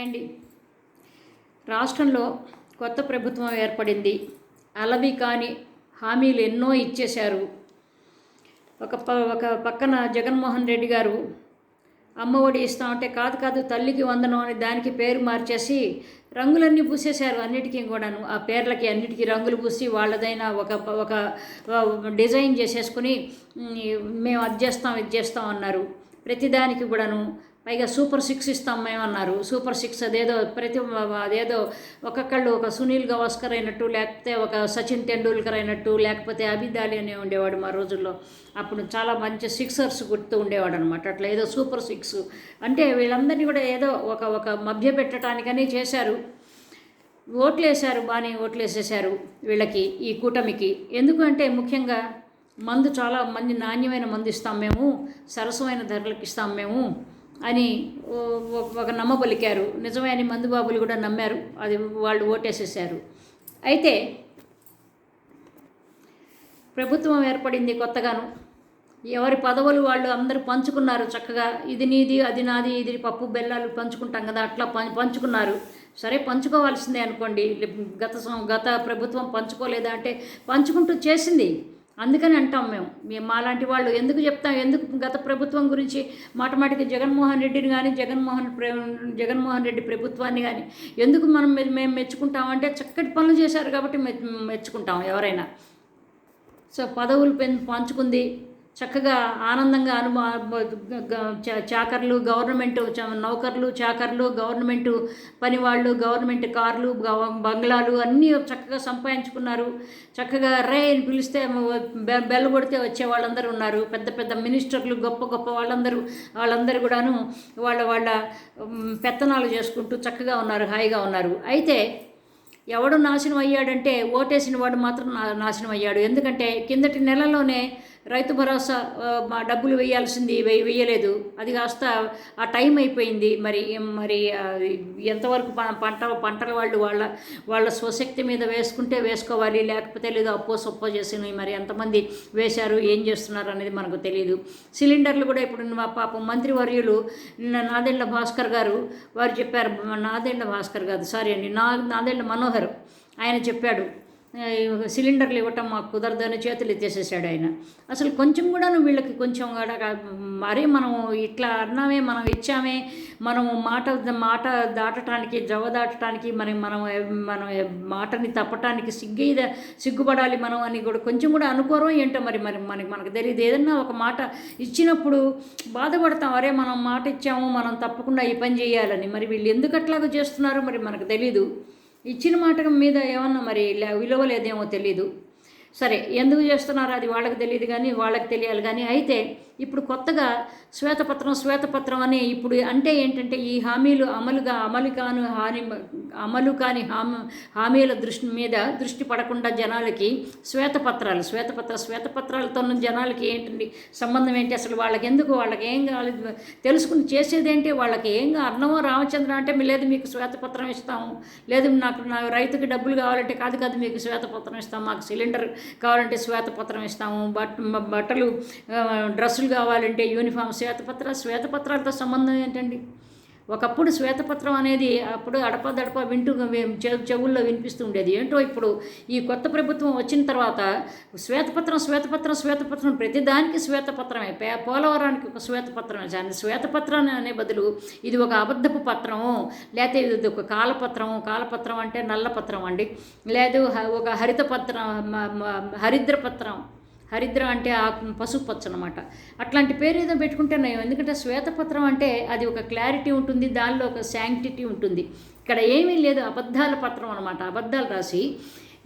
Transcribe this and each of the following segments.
And. రాష్ట్రంలో కొత్త ప్రభుత్వం ఏర్పడింది. అలవి కాని హామీలు ఎన్నో ఇచ్చేశారు. ఒక ప ఒక పక్కన జగన్మోహన్ రెడ్డి గారు అమ్మఒడి ఇస్తామంటే కాదు కాదు తల్లికి వందనం అని దానికి పేరు మార్చేసి రంగులన్నీ పూసేశారు అన్నిటికీ కూడాను. ఆ పేర్లకి అన్నిటికీ రంగులు పూసి వాళ్ళదైన ఒక ఒక డిజైన్ చేసేసుకుని మేము అది చేస్తాం ఇది చేస్తాం అన్నారు. ప్రతిదానికి కూడాను పైగా సూపర్ సిక్స్ ఇస్తాం మేము అన్నారు సూపర్ సిక్స్ అదేదో ప్రతి అదేదో ఒక్కొక్కళ్ళు ఒక సునీల్ గవాస్కర్ అయినట్టు లేకపోతే ఒక సచిన్ టెండూల్కర్ అయినట్టు లేకపోతే అభిదాలి అనే ఉండేవాడు మా రోజుల్లో. అప్పుడు చాలా మంచి సిక్సర్స్ గుర్తు ఉండేవాడు అనమాట అట్లా ఏదో సూపర్ సిక్స్. అంటే వీళ్ళందరినీ కూడా ఏదో ఒక ఒక మభ్య పెట్టడానికని చేశారు. ఓట్లు వేశారు బాగానే ఓట్లు వేసేసారు వీళ్ళకి ఈ కూటమికి. ఎందుకంటే ముఖ్యంగా మందు చాలా మంది నాణ్యమైన మందు ఇస్తాం మేము సరసమైన ధరలకు ఇస్తాం మేము. అని ఒక ఒక నమ్మబలికారు. నిజమే అని మందు బాబులు కూడా నమ్మారు. అది వాళ్ళు ఓటేసేసారు అయితే ప్రభుత్వం ఏర్పడింది కొత్తగాను. ఎవరి పదవులు వాళ్ళు అందరూ పంచుకున్నారు చక్కగా. ఇది నీది అది నాది ఇది పప్పు బెల్లాలు పంచుకుంటాం కదా అట్లా పం పంచుకున్నారు. సరే పంచుకోవాల్సిందే అనుకోండి. గత సం- గత ప్రభుత్వం పంచుకోలేదా అంటే పంచుకుంటూ చేసింది. అందుకని అంటాం మేము. మేము మాలాంటి వాళ్ళు ఎందుకు చెప్తాం? ఎందుకు గత ప్రభుత్వం గురించి మాటమాటికి జగన్మోహన్ రెడ్డిని కానీ జగన్మోహన్ జగన్మోహన్ రెడ్డి ప్రభుత్వాన్ని కానీ ఎందుకు మనం మేము మెచ్చుకుంటామంటే చక్కటి పనులు చేశారు కాబట్టి మె- మెచ్చుకుంటాం ఎవరైనా. సో పదవులు పెన్ పంచుకుంది. చక్కగా ఆనందంగా అనుభవ చాకర్లు గవర్నమెంట్ నౌకర్లు చాకర్లు గవర్నమెంట్ పనివాళ్ళు గవర్నమెంట్ కార్లు బంగ్లాలు అన్నీ చక్కగా సంపాదించుకున్నారు. చక్కగా రే అని పిలిస్తే బె- కొడితే వచ్చే వాళ్ళందరూ ఉన్నారు. పెద్ద పెద్ద మినిస్టర్లు గొప్ప గొప్ప వాళ్ళందరూ వాళ్ళందరూ కూడాను వాళ్ళ వాళ్ళ పెత్తనాలు చేసుకుంటూ చక్కగా ఉన్నారు హాయిగా ఉన్నారు. అయితే ఎవడు నాశనం అయ్యాడంటే ఓటేసిన వాడు మాత్రం నాశనం అయ్యాడు. ఎందుకంటే కిందటి నెలలోనే రైతు భరోసా మా డబ్బులు వేయాల్సింది వేయ వేయలేదు. అది కాస్త ఆ టైం అయిపోయింది. మరి మరి ఎంతవరకు పంట పంటల వాళ్ళు వాళ్ళ వాళ్ళ స్వశక్తి మీద వేసుకుంటే వేసుకోవాలి. లేకపోతే లేదు అప్పో సొప్పో చేసినవి మరి ఎంతమంది వేశారు ఏం చేస్తున్నారు అనేది మనకు తెలియదు సిలిండర్లు కూడా ఇప్పుడు మా పాపం మంత్రివర్యులు నాదెండ్ల భాస్కర్ గారు వారు చెప్పారు నాదెండ్ల భాస్కర్ గారు సారీ అండి నా నాదెండ్ల మనోహర్ ఆయన చెప్పాడు సిలిండర్లు ఇవ్వటం మాకు కుదరదని చేతులు ఎత్తేసేసాడు ఆయన. అసలు కొంచెం కూడాను వీళ్ళకి కొంచెం కూడా మరీ మనం ఇట్లా అన్నామే మనం ఇచ్చామే మనము మాట మాట దాటటానికి జవ దాటటానికి మరి మనం మనం మాటని తప్పటానికి సిగ్గి సిగ్గుపడాలి మనం అని కూడా కొంచెం కూడా అనుకోరం ఏంటో మరి మరి మనకి మనకు తెలియదు. ఏదన్నా ఒక మాట ఇచ్చినప్పుడు బాధపడతాం అరే మనం మాట ఇచ్చాము మనం తప్పకుండా ఈ పని చేయాలని. మరి వీళ్ళు ఎందుకు అట్లాగో చేస్తున్నారో మరి మనకు తెలీదు. ఇచ్చిన మాట మీద ఏమన్నా మరి విలువ లేదేమో తెలియదు సరే ఎందుకు చేస్తున్నారో అది వాళ్ళకి తెలియదు కానీ వాళ్ళకి తెలియాలి కానీ అయితే ఇప్పుడు కొత్తగా శ్వేతపత్రం శ్వేతపత్రం అనే ఇప్పుడు అంటే ఏంటంటే ఈ హామీలు అమలుగా అమలు కాను హాని అమలు కాని హామీ హామీల దృష్టి మీద దృష్టి పడకుండా జనాలకి శ్వేతపత్రాలు శ్వేతపత్ర శ్వేతపత్రాలతో ఉన్న జనాలకి ఏంటండి సంబంధం ఏంటి? అసలు వాళ్ళకి ఎందుకు వాళ్ళకి ఏం కావాలి? తెలుసుకుని చేసేదేంటి వాళ్ళకి ఏం అన్నమో రామచంద్ర అంటే లేదు మీకు శ్వేతపత్రం ఇస్తాము లేదు నాకు నా రైతుకి డబ్బులు కావాలంటే కాదు కాదు మీకు శ్వేతపత్రం ఇస్తాం. మాకు సిలిండర్ కావాలంటే శ్వేతపత్రం ఇస్తాము. బట్ బట్టలు డ్రెస్సులు డ్రెస్సులు కావాలంటే యూనిఫామ్ శ్వేతపత్ర శ్వేతపత్రాలతో సంబంధం ఏంటండి? ఒకప్పుడు శ్వేతపత్రం అనేది అప్పుడు అడపదడప వింటూ చె- చెవుల్లో వినిపిస్తూ ఉండేది. ఏంటో ఇప్పుడు ఈ కొత్త ప్రభుత్వం వచ్చిన తర్వాత శ్వేతపత్రం శ్వేతపత్రం శ్వేతపత్రం ప్రతిదానికి శ్వేతపత్రమే. పే పోలవరానికి ఒక శ్వేతపత్రమే దాని శ్వేతపత్రం అనే బదులు ఇది ఒక అబద్ధపు పత్రము లేకపోతే ఇది ఒక కాలపత్రం కాలపత్రం అంటే నల్ల పత్రం అండి. లేదు హ- ఒక హరిత పత్రం హరిద్ర పత్రం హరిద్ర అంటే ఆ పసుపు పచ్చ అనమాట అట్లాంటి పేరు ఏదో పెట్టుకుంటే నయం. ఎందుకంటే శ్వేతపత్రం అంటే అది ఒక క్లారిటీ ఉంటుంది దానిలో ఒక శాంక్టిటీ ఉంటుంది. ఇక్కడ ఏమీ లేదు అబద్ధాల పత్రం అనమాట అబద్ధాలు రాసి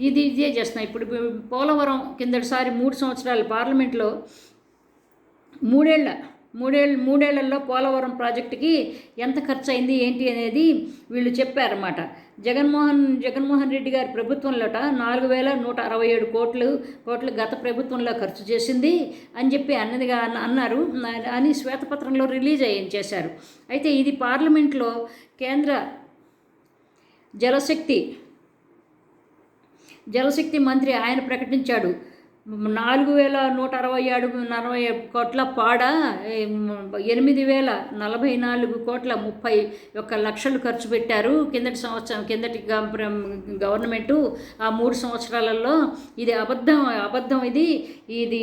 ఇది ఇదే చేస్తున్నాయి ఇప్పుడు పోలవరం కిందటిసారి మూడు సంవత్సరాలు పార్లమెంట్లో మూడేళ్ళ మూడేళ్ళ మూడేళ్ళలో పోలవరం ప్రాజెక్టుకి ఎంత ఖర్చు అయింది ఏంటి అనేది వీళ్ళు చెప్పారన్నమాట. జగన్మోహన్ జగన్మోహన్ రెడ్డి గారి ప్రభుత్వంలోట నాలుగు వేల నూట అరవై ఏడు కోట్లు కోట్లు గత ప్రభుత్వంలో ఖర్చు చేసింది అని చెప్పి అన్నదిగా అన్నారు. అని శ్వేతపత్రంలో రిలీజ్ అయ్యి చేశారు. అయితే ఇది పార్లమెంట్లో కేంద్ర జలశక్తి జలశక్తి మంత్రి ఆయన ప్రకటించాడు. నాలుగు వేల నూట అరవై ఏడు అరవై కోట్ల పాడ? ఎనిమిది వేల నలభై నాలుగు కోట్ల ముప్పై ఒక్క లక్షలు ఖర్చు పెట్టారు కిందటి సంవత్సరం కిందటి గవర్నమెంటు ఆ మూడు సంవత్సరాలలో. ఇది అబద్ధం అబద్ధం ఇది. ఇది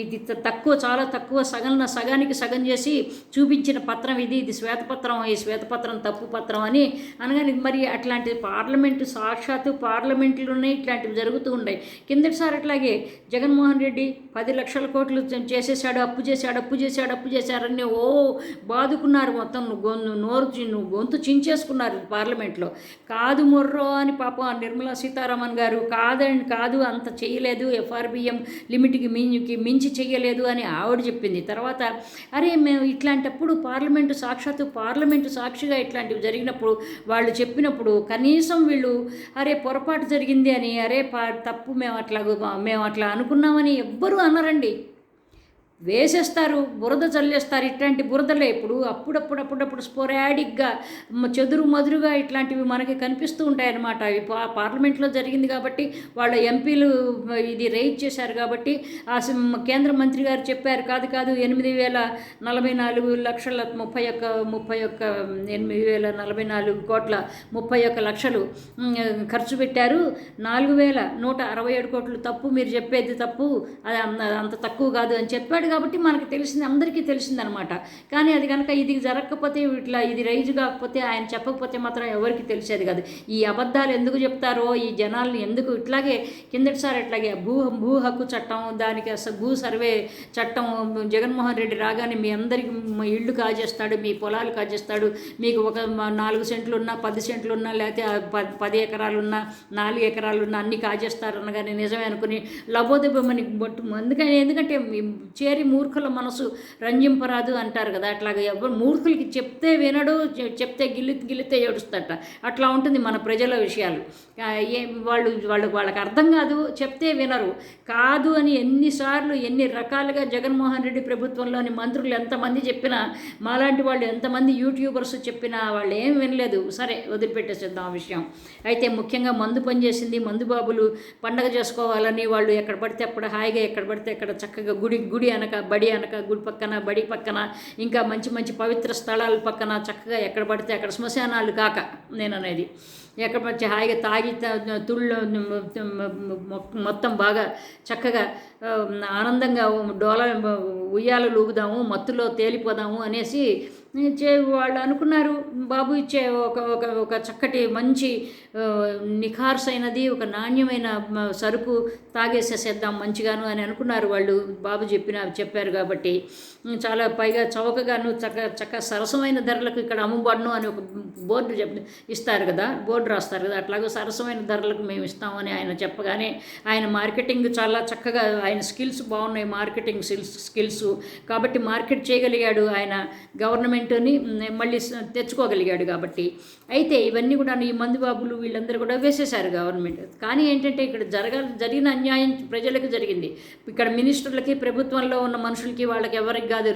ఇది తక్కువ చాలా తక్కువ సగం సగానికి సగం చేసి చూపించిన పత్రం ఇది. ఇది శ్వేతపత్రం ఈ శ్వేతపత్రం తప్పు పత్రం అని అనగానే మరి అట్లాంటి పార్లమెంటు సాక్షాత్తు పార్లమెంట్లోనే ఇట్లాంటివి జరుగుతూ ఉన్నాయి కిందటిసారి అట్లాగే జగన్మోహన్ రెడ్డి పది లక్షల కోట్లు చేసేసాడు అప్పు చేశాడు అప్పు చేశాడు అప్పు చేశారని ఓ బాదుకున్నారు మొత్తం. గొంతు నోరు నువ్వు గొంతు చించేసుకున్నారు పార్లమెంట్లో. కాదు మొర్రో అని పాపం నిర్మలా సీతారామన్ గారు కాదండి కాదు అంత చేయలేదు ఎఫ్ఆర్బిఎం లిమిట్కి మించి మించి చేయలేదు అని ఆవిడ చెప్పింది. తర్వాత అరే మేము ఇట్లాంటప్పుడు పార్లమెంటు సాక్షాత్తు పార్లమెంటు సాక్షిగా ఇట్లాంటివి జరిగినప్పుడు వాళ్ళు చెప్పినప్పుడు కనీసం వీళ్ళు అరే పొరపాటు జరిగింది అని అరే పా తప్పు మేము అట్లా మేము అట్లా అనుకున్నామని ఎవ్వరూ అనరండి. వేసేస్తారు బురద చల్లేస్తారు. ఇట్లాంటి బురదలే ఇప్పుడు అప్పుడప్పుడు అప్పుడప్పుడు స్పోరాడిక్గా చెదురు మదురుగా ఇట్లాంటివి మనకి కనిపిస్తూ ఉంటాయన్నమాట. ఇవి పార్లమెంట్లో జరిగింది కాబట్టి వాళ్ళ ఎంపీలు ఇది రైజ్ చేశారు కాబట్టి ఆ కేంద్ర మంత్రి గారు చెప్పారు కాదు కాదు ఎనిమిది వేల నలభై నాలుగు లక్షల ముప్పై ఒక్క ముప్పై ఒక్క ఎనిమిది వేల నలభై నాలుగు కోట్ల ముప్పై ఒక్క లక్షలు ఖర్చు పెట్టారు. నాలుగు వేల నూట అరవై ఏడు కోట్లు తప్పు మీరు చెప్పేది తప్పు అది అంత అంత తక్కువ కాదు అని చెప్పాడు కాబట్టి మనకు తెలిసింది అందరికీ తెలిసిందనమాట. కానీ అది కనుక ఇది జరగకపోతే ఇట్లా ఇది రైజ్ కాకపోతే ఆయన చెప్పకపోతే మాత్రం ఎవరికి తెలిసేది కాదు. ఈ అబద్ధాలు ఎందుకు చెప్తారో ఈ జనాల్ని ఎందుకు ఇట్లాగే కిందటిసారి ఇట్లాగే భూ భూ హక్కు చట్టం దానికి అసలు భూ సర్వే చట్టం జగన్మోహన్ రెడ్డి రాగానే మీ అందరికి మీ ఇళ్ళు కాజేస్తాడు మీ పొలాలు కాజేస్తాడు మీకు ఒక నాలుగు సెంట్లు ఉన్నా పది సెంట్లు ఉన్నా లేకపోతే పది పది ఎకరాలు ఉన్నా నాలుగు ఎకరాలు ఉన్నా అన్ని కాజేస్తారు అనగానే నిజమే అనుకుని లబోదెబ్బమని బొట్టు అందుకని ఎందుకంటే చేరి చేరి మూర్ఖుల మనసు రంజింపరాదు అంటారు కదా అట్లాగే ఎవరు మూర్ఖులకి చెప్తే వినడు చెప్తే గిల్లి గిల్లితే ఏడుస్తట. అట్లా ఉంటుంది మన ప్రజల విషయాలు. ఏం వాళ్ళు వాళ్ళు వాళ్ళకి అర్థం కాదు చెప్తే వినరు. కాదు అని ఎన్నిసార్లు ఎన్ని రకాలుగా జగన్మోహన్ రెడ్డి ప్రభుత్వంలోని మంత్రులు ఎంతమంది చెప్పినా మాలాంటి వాళ్ళు ఎంతమంది యూట్యూబర్స్ చెప్పినా వాళ్ళు ఏం వినలేదు. సరే వదిలిపెట్టేసేద్దాం ఆ విషయం. అయితే ముఖ్యంగా మందు పనిచేసింది మందు బాబులు పండగ చేసుకోవాలని వాళ్ళు ఎక్కడ పడితే అక్కడ హాయిగా ఎక్కడ పడితే అక్కడ చక్కగా గుడి గుడి అనక బడి వెనక గుడి పక్కన బడి పక్కన ఇంకా మంచి మంచి పవిత్ర స్థలాల పక్కన చక్కగా ఎక్కడ పడితే అక్కడ శ్మశానాలు కాక నేను అనేది ఎక్కడ పడితే హాయిగా తాగి తుళ్ళు మొ- మొత్తం బాగా చక్కగా ఆనందంగా డోల ఉయ్యాలు లూగుదాము మత్తులో తేలిపోదాము అనేసి వాళ్ళు అనుకున్నారు. బాబు ఇచ్చే ఒక ఒక ఒక చక్కటి మంచి నిఖార్సైనది ఒక నాణ్యమైన సరుకు తాగేసేసేద్దాం మంచిగాను అని అనుకున్నారు వాళ్ళు. బాబు చెప్పిన చెప్పారు కాబట్టి. చాలా పైగా చౌకగాను చక్క చక్క సరసమైన ధరలకు ఇక్కడ అమ్ముబడును అని ఒక బోర్డు చెప్ ఇస్తారు కదా బోర్డు రాస్తారు కదా. అట్లాగే సరసమైన ధరలకు మేము ఇస్తామని ఆయన చెప్పగానే ఆయన మార్కెటింగ్ చాలా చక్కగా ఆయన స్కిల్స్ బాగున్నాయి మార్కెటింగ్ స్కిల్స్ స్కిల్స్. కాబట్టి మార్కెట్ చేయగలిగాడు ఆయన. గవర్నమెంట్ గవర్నమెంట్ని మళ్ళీ తెచ్చుకోగలిగాడు కాబట్టి. అయితే ఇవన్నీ కూడా ఈ మందు బాబులు వీళ్ళందరూ కూడా వేసేశారు గవర్నమెంట్. కానీ ఏంటంటే ఇక్కడ జరగ జరిగిన అన్యాయం ప్రజలకు జరిగింది. ఇక్కడ మినిస్టర్లకి ప్రభుత్వంలో ఉన్న మనుషులకి వాళ్ళకి ఎవరికి కాదు.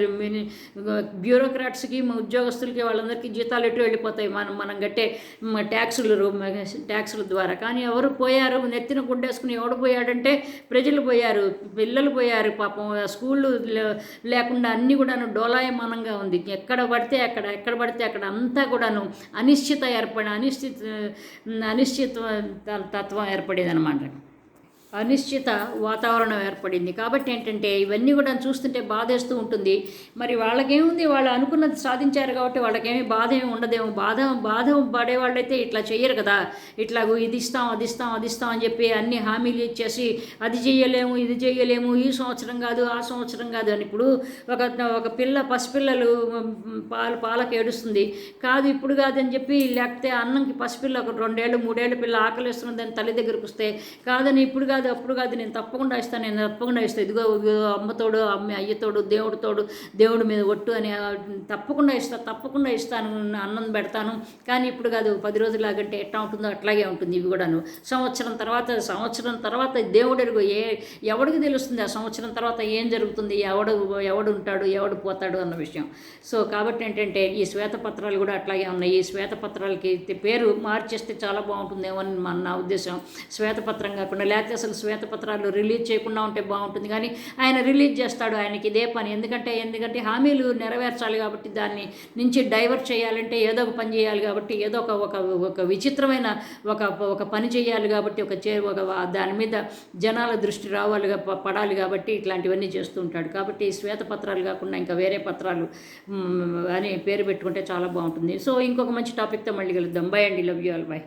బ్యూరోక్రాట్స్కి ఉద్యోగస్తులకి వాళ్ళందరికీ జీతాలు ఎటు వెళ్ళిపోతాయి? మనం మనం కట్టే ట్యాక్సులు ట్యాక్సుల ద్వారా. కానీ ఎవరు పోయారు? నెత్తిన గుడ్డేసుకుని ఎవడు పోయాడంటే ప్రజలు పోయారు. పిల్లలు పోయారు. పాపం స్కూళ్ళు లేకుండా అన్నీ కూడాను డోలాయమానంగా ఉంది. ఎక్కడ పడితే అక్కడ ఎక్కడ పడితే అక్కడ అంతా కూడాను అనిశ్చిత ఏర్పడి అనిశ్చిత అనిశ్చిత తత్వం ఏర్పడేదనమాట అనిశ్చిత వాతావరణం ఏర్పడింది. కాబట్టి ఏంటంటే ఇవన్నీ కూడా చూస్తుంటే బాధేస్తూ ఉంటుంది. మరి వాళ్ళకేముంది? వాళ్ళు అనుకున్నది సాధించారు కాబట్టి వాళ్ళకేమి బాధ ఏమి ఉండదేమో. బాధ బాధ పడే వాళ్ళైతే ఇట్లా చెయ్యరు కదా. ఇట్లా ఇది ఇస్తాం అది ఇస్తాం అది ఇస్తాం అని చెప్పి అన్ని హామీలు ఇచ్చేసి అది చేయలేము ఇది చేయలేము ఈ సంవత్సరం కాదు ఆ సంవత్సరం కాదు అని ఇప్పుడు ఒక ఒక పిల్ల పసిపిల్లలు పాలు పాలకు ఏడుస్తుంది. కాదు ఇప్పుడు కాదని చెప్పి లేకపోతే అన్నంకి పసిపిల్ల ఒక రెండేళ్ళు మూడేళ్ళు పిల్ల ఆకలిస్తుంది అని తల్లి దగ్గరకు వస్తే కాదని ఇప్పుడు కాదు అప్పుడు కాదు నేను తప్పకుండా ఇస్తాను నేను తప్పకుండా ఇస్తాను. ఇదిగో అమ్మతోడు అమ్మ అయ్యతోడు దేవుడితోడు దేవుడి మీద ఒట్టు అని తప్పకుండా ఇస్తా తప్పకుండా ఇస్తాను అన్నం పెడతాను. కానీ ఇప్పుడు కాదు పది రోజులు ఆగంటే ఎట్లా ఉంటుందో అట్లాగే ఉంటుంది ఇవి కూడాను. సంవత్సరం తర్వాత సంవత్సరం తర్వాత దేవుడు ఎరుగు ఏ ఎవడికి తెలుస్తుంది ఆ సంవత్సరం తర్వాత ఏం జరుగుతుంది ఎవడు ఎవడు ఉంటాడు ఎవడు పోతాడు అన్న విషయం. సో కాబట్టి ఏంటంటే ఈ శ్వేతపత్రాలు కూడా అట్లాగే ఉన్నాయి. ఈ శ్వేతపత్రాలకి పేరు మార్చేస్తే చాలా బాగుంటుందేమో అని మన నా ఉద్దేశం. శ్వేతపత్రం కాకుండా లేకపోతే అసలు శ్వేతపత్రాలు రిలీజ్ చేయకుండా ఉంటే బాగుంటుంది. కానీ ఆయన రిలీజ్ చేస్తాడు ఆయనకి ఇదే పని. ఎందుకంటే ఎందుకంటే హామీలు నెరవేర్చాలి కాబట్టి దాన్ని నుంచి డైవర్ట్ చేయాలంటే ఏదో ఒక పని చేయాలి కాబట్టి ఏదో ఒక ఒక ఒక విచిత్రమైన ఒక ఒక పని చేయాలి కాబట్టి ఒక చే ఒక దాని మీద జనాల దృష్టి రావాలి పడాలి కాబట్టి ఇట్లాంటివన్నీ చేస్తూ ఉంటాడు. కాబట్టి శ్వేతపత్రాలు కాకుండా ఇంకా వేరే పత్రాలు అని పేరు పెట్టుకుంటే చాలా బాగుంటుంది. సో ఇంకొక మంచి టాపిక్తో మళ్ళీ కలుద్దాం. బై అండి. Love you all. బై.